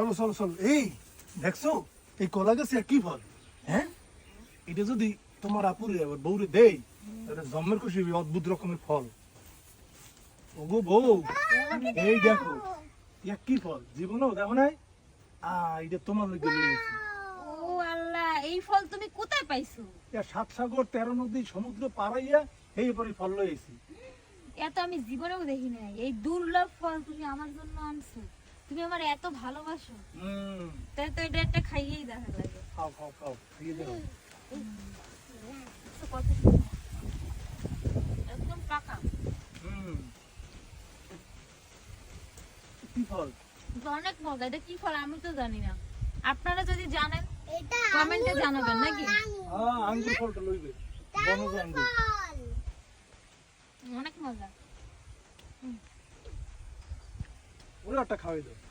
চলো চলো চলো। এই দেখছ? এই কলা গাছে কি ফল? হ্যাঁ? এটা যদি তোমার আপুরে আবার বউরে দেই এটা জন্মের খুশি হইবে, অদ্ভুত রকমের ফল। ওগো বউ এই দেখো ইয়া কি ফল? জীবনেও দেখো নাই? আ এটা তোমার ও আল্লাহ এই ফল তুমি কোথায় পাইছো? ইয়া সাত সাগর তেরো নদী সমুদ্র পাড়াইয়া এই পরে ফল লইছি এত আমি জীবনেও দেখি নাই। এই দুর্লভ ফল তুমি আমার জন্য আনছো। তুমি আমার এত ভালোবাসো। হুম। তাই তো এটা একটা খাইয়েই দেখা লাগে খাও খাও খাও খাইয়ে দাও। একদম পাকা। কি ফল? কিন্তু অনেক মজা এটা কি ফল আমি তো জানি না। আপনারা যদি জানেন এটা কমেন্টে জানাবেন নাকি? হ্যাঁ আঙ্গুর ফলটা লইবে। অনেক মজা। ওরা একটা খাওয়াই দাও